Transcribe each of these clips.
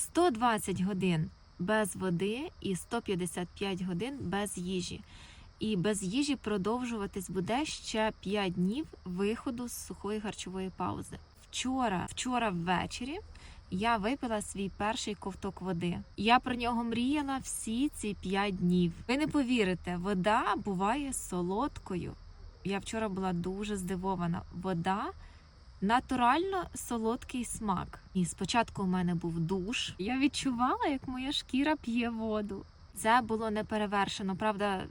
120 годин без води і 155 годин без їжі. І без їжі продовжуватись буде ще 5 днів виходу з сухої харчової паузи. Вчора, вчора ввечері я випила свій перший ковток води. Я про нього мріяла всі ці 5 днів. Ви не повірите, вода буває солодкою. Я вчора була дуже здивована. Вода натурально солодкий смак. І спочатку у мене був душ. Я відчувала, як моя шкіра п'є воду. Це було неперевершено. Правда,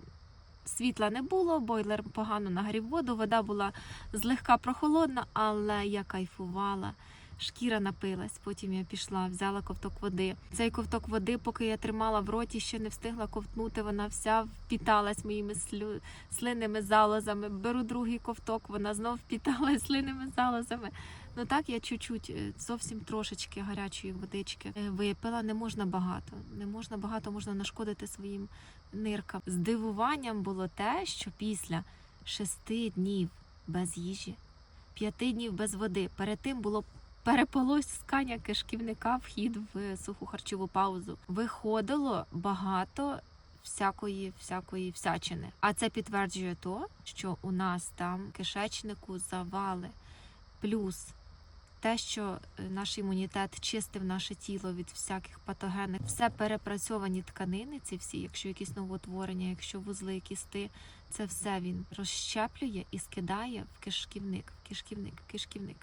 світла не було, бойлер погано нагрів воду, вода була злегка прохолодна, але я кайфувала. Шкіра напилась, потім я пішла, взяла ковток води. Цей ковток води, поки я тримала в роті, ще не встигла ковтнути. Вона вся впіталась моїми слю... слинними залозами. Беру другий ковток, вона знов впіталась слинними залозами. Ну так я чуть-чуть, е, зовсім трошечки гарячої водички е, випила. Не можна багато. Не можна багато, можна нашкодити своїм ниркам. Здивуванням було те, що після шести днів без їжі, п'яти днів без води, перед тим було переполоскання кишківника, вхід в суху харчову паузу. Виходило багато всякої всякої всячини. А це підтверджує то, що у нас там кишечнику завали, плюс те, що е, наш імунітет чистив наше тіло від всяких патогенних, все перепрацьовані тканини, ці всі, якщо якісь новоутворення, якщо вузли, кісти, це все він розщеплює і скидає в кишківник, в кишківник, в кишківник.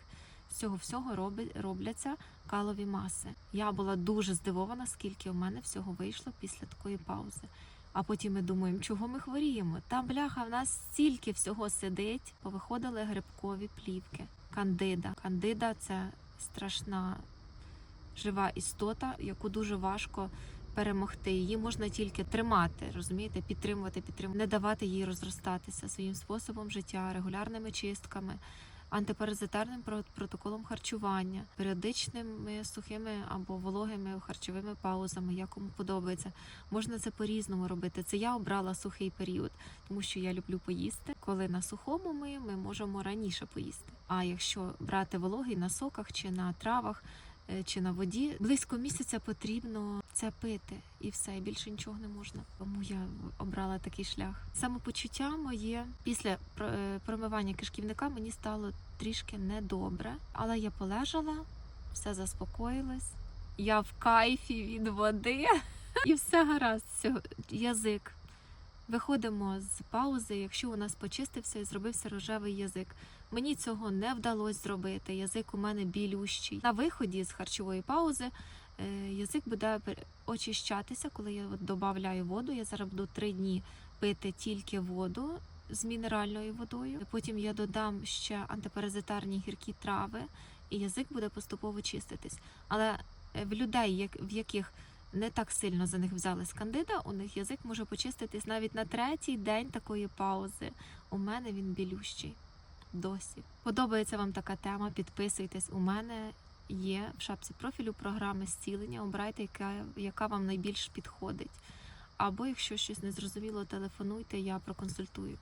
З цього всього робляться калові маси. Я була дуже здивована, скільки у мене всього вийшло після такої паузи. А потім ми думаємо, чого ми хворіємо? Та бляха, в нас стільки всього сидить. Повиходили грибкові плівки. Кандида. Кандида це страшна жива істота, яку дуже важко перемогти. Її можна тільки тримати, розумієте, підтримувати, підтримувати, не давати їй розростатися своїм способом життя, регулярними чистками. Антипаразитарним про- протоколом харчування, періодичними сухими або вологими харчовими паузами, як кому подобається. Можна це по-різному робити. Це я обрала сухий період, тому що я люблю поїсти. Коли на сухому ми, ми можемо раніше поїсти. А якщо брати вологий на соках чи на травах чи на воді, близько місяця потрібно це пити, і все, і більше нічого не можна. Тому я обрала такий шлях. Самопочуття моє після е, промивання кишківника мені стало трішки недобре, але я полежала, все заспокоїлось. Я в кайфі від води, і все гаразд. Язик. Виходимо з паузи, якщо у нас почистився і зробився рожевий язик. Мені цього не вдалося зробити. Язик у мене білющий. На виході з харчової паузи е, язик буде очищатися, коли я додаю воду. Я зараз буду три дні пити тільки воду з мінеральною водою. Потім я додам ще антипаразитарні гіркі трави, і язик буде поступово чиститись. Але е, в людей, в яких не так сильно за них взяли кандида, у них язик може почиститись навіть на третій день такої паузи. У мене він білющий досі. Подобається вам така тема? Підписуйтесь. У мене є в шапці профілю програми зцілення. Обирайте, яка, яка вам найбільш підходить. Або якщо щось незрозуміло, телефонуйте, я проконсультую.